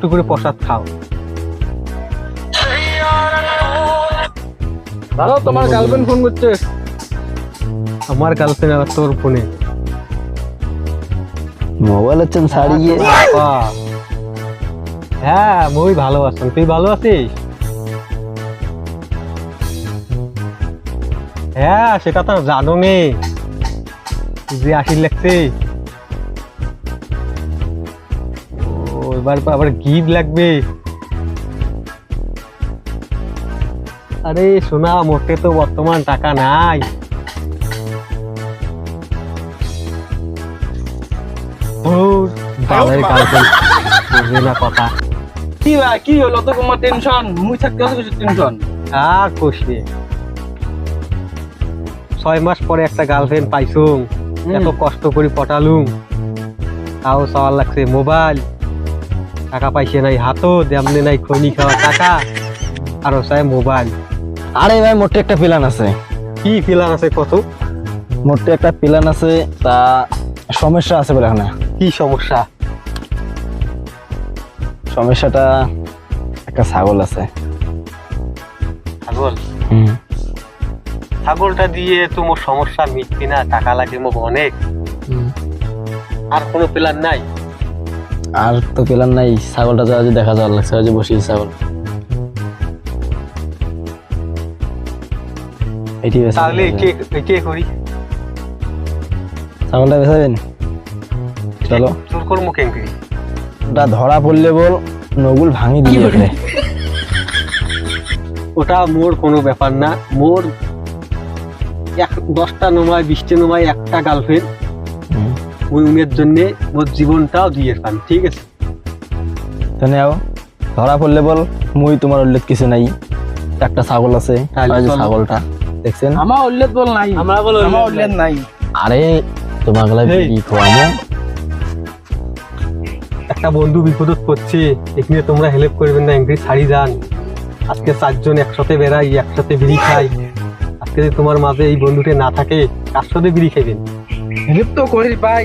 কষ্ট করে প্রসাদ খাও। দাঁড়াও তোমার গার্লফ্রেন্ড ফোন করছে। আমার গার্লফ্রেন্ড আর তোর ফোনে মোবাইল বাহ। হ্যাঁ মই ভালো আছি। তুই ভালো আছিস? হ্যাঁ সেটা তো জানো নে। যে আশির লাগছে এবার আবার গিফট লাগবে। আরে শোনা মোটে তো বর্তমান টাকা নাই। ধুর, বালের বুঝবে না কথা। কি হলো? তো টেনশন মুই থাকতে আছে কিছু টেনশন আর কষবে ছয় মাস পরে একটা গার্লফ্রেন্ড পাইছুম এত কষ্ট করে পটালুম তাও লাগছে মোবাইল। টাকা পাইছে নাই হাতও দেমনে নাই খনি খাওয়া টাকা আরও চাই মোবাইল। আরে ভাই মোটে একটা প্ল্যান আছে। কি ফিলার আছে কত মোটে একটা প্ল্যান আছে তা সমস্যা আছে বলে এখানে কি সমস্যা? সমস্যাটা একটা ছাগল আছে। ছাগল? হুম। ছাগলটা দিয়ে তো মোর সমস্যা মিটবে না টাকা লাগে মোক অনেক। আর কোনো প্ল্যান নাই? আর তো প্ল্যান নাই ছাগলটা যা যে দেখা যাওয়ার লাগছে যে বসি ছাগল। এটি তাহলে কে কে করি? ছাগলটা বেচাবেন চলো। চোর কর্ম কেঙ্কি ওটা ধরা পড়লে বল নগুল ভাঙি দিয়ে যাবে ওটা মোর কোনো ব্যাপার না মোর এক দশটা নমায় বিশটা নমায় একটা গার্লফ্রেন্ড। ওই উমের জন্য মোর জীবনটাও দিয়ে পান ঠিক আছে? তাহলে আও ধরা পড়লে বল মুই তোমার উল্লেখ কিছু নাই। একটা ছাগল আছে। ছাগলটা দেখছেন? আমার উল্লেখ বল নাই। আমরা বল আমার উল্লেখ নাই। আরে তোমার গলায় এই। বিড়ি খোয়াবো। একটা বন্ধু বিপদত পড়ছে এখানে তোমরা হেল্প করবেন না এঙ্গ্রি ছাড়ি যান। আজকে চারজন একসাথে বেড়াই একসাথে বিড়ি খাই। আজকে যদি তোমার মাঝে এই বন্ধুটা না থাকে কার সাথে বিড়ি খাইবেন? হেল্প তো করি ভাই।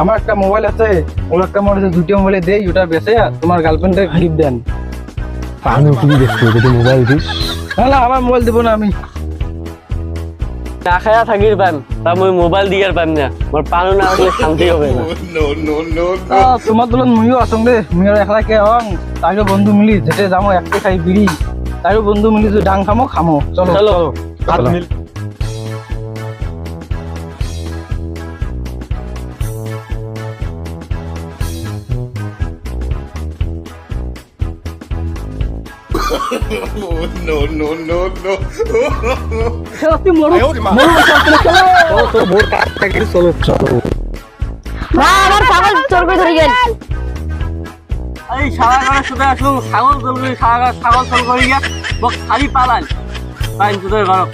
আমার একটা মোবাইল আছে ওর একটা মোবাইল আছে দুটো মোবাইলে দেই ওটা বেচে তোমার গার্লফ্রেন্ডের গিফট দেন। আমি কি দেখছি যদি মোবাইল দিস। না না আমার মোবাইল দেবো না আমি। না খায়া থাকির পাম তা মই মোবাইল দিয়ার পাম না। মোর পানো না আসলে শান্তি হবে না। তোমার দলত মুইও আসং দে মুই আর একলা কে হং। তাইও বন্ধু মিলি যেতে যামো একটা খাই বিড়ি তাইও বন্ধু মিলি যদি ডাং খামো খামো। চলো চলো। হাত মিল তুই মরু। মরু চলো। তোর ভোর কাজ থাকে চলো চলো। মা আমার ছাগল চোর করে ধরে গেল। এই সারা গাড়া শুধু আসুন ছাগল চল করি সারা গাড়া ছাগল চল করি গিয়া মোক খালি পালান পাইন তোদের ঘর।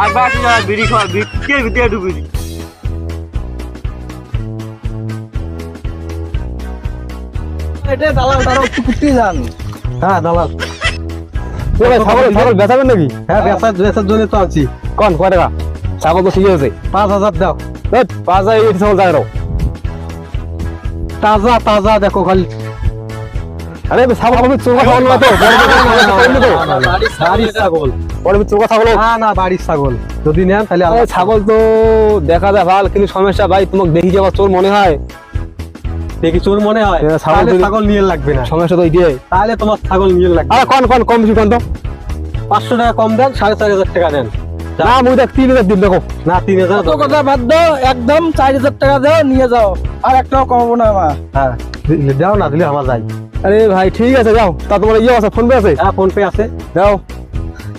আর বাকি যারা বিড়ি খাওয়া বিকে ভিতরে ডুবি দি এটা দালাল তারা একটু কুটি যান হ্যাঁ দালাল। ভাই, ছাগল ছাগল বেচাবেন নাকি হ্যাঁ বেচার বেচার জন্য তো আছি কোন কয় টাকা ছাগল তো ঠিক আছে পাঁচ হাজার দাও পাঁচ হাজার এই ছাগল যায় তাজা তাজা দেখো খালি আরে ছাগল আমি চোখা ছাগল না তো বাড়ির ছাগল পরে চোখা ছাগল না না বাড়ির ছাগল যদি নেন তাহলে ছাগল তো দেখা যায় ভালো কিন্তু সমস্যা ভাই তোমাকে দেখি যাওয়া চোর মনে হয় দেখি চোর মনে হয়। ছাগল তাহলে ছাগল নিয়ে লাগবে না। সমস্যা তো এটাই তাহলে তোমার ছাগল নিয়ে লাগবে। আরে কোন কোন কম বেশি কোন তো পাঁচশো টাকা কম দেন সাড়ে চার হাজার টাকা দেন। না মুই দেখ তিন হাজার দিন দেখো। না তিন হাজার তো কথা বাদ দাও একদম চার হাজার টাকা দাও নিয়ে যাও। আর একটাও কমাবো না আমার। হ্যাঁ। দাও না দিলে আমার যাই। আরে ভাই ঠিক আছে যাও। তা তোমার ইয়ে আছে ফোন পে আছে? হ্যাঁ ফোন পে আছে। যাও।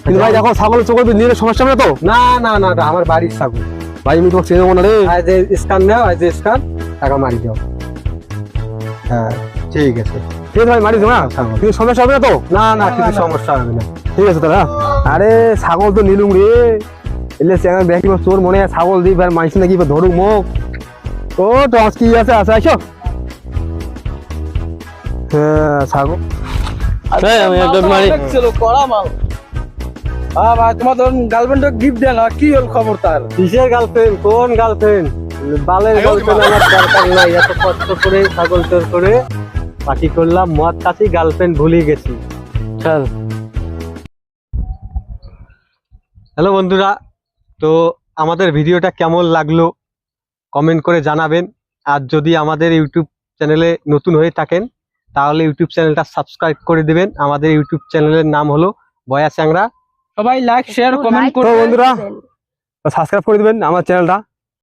কিন্তু ভাই এখন ছাগল চোখ নিলে সমস্যা হবে না তো? না না না আমার বাড়ির ছাগল। ভাই আমি তোমাকে চিনবো না রে। আজ দাও আজ স্ক্যান টাকা মারি দাও। হ্যাঁ ঠিক আছে। ঠিক আছে ভাই মারি না ছাগল সমস্যা হবে না তো? না না কিছু সমস্যা হবে না। ঠিক আছে তারা আরে ছাগল তো নিলুম রে। এলে চ্যানেল দেখি তোর মনে হয় ছাগল দিই আর মাইস নাকি ধরুক মুখ ও টস কি আছে? আছে আসো হ্যাঁ ছাগল। এই, আমি একদম মারি। ছিল কড়া মাল। আ ভাই তোমার ধরুন গার্লফ্রেন্ড গিফট দেন কি হল খবর তার? কিসের গার্লফ্রেন্ড কোন গার্লফ্রেন্ড বালের গার্লফ্রেন্ড আমার দরকার নাই এত কষ্ট করে ছাগল চোর করে করলাম মদ খাচ্ছি গার্লফ্রেন্ড ভুলে গেছি। চল। হ্যালো বন্ধুরা তো আমাদের ভিডিওটা কেমন লাগল কমেন্ট করে জানাবেন। আর যদি আমাদের ইউটিউব চ্যানেলে নতুন হয়ে থাকেন তাহলে ইউটিউব চ্যানেলটা সাবস্ক্রাইব করে দেবেন। আমাদের ইউটিউব চ্যানেলের নাম হলো বয়া চ্যাংরা সবাই লাইক শেয়ার কমেন্ট Like করে বন্ধুরা সাবস্ক্রাইব করে দিবেন আমার চ্যানেলটা।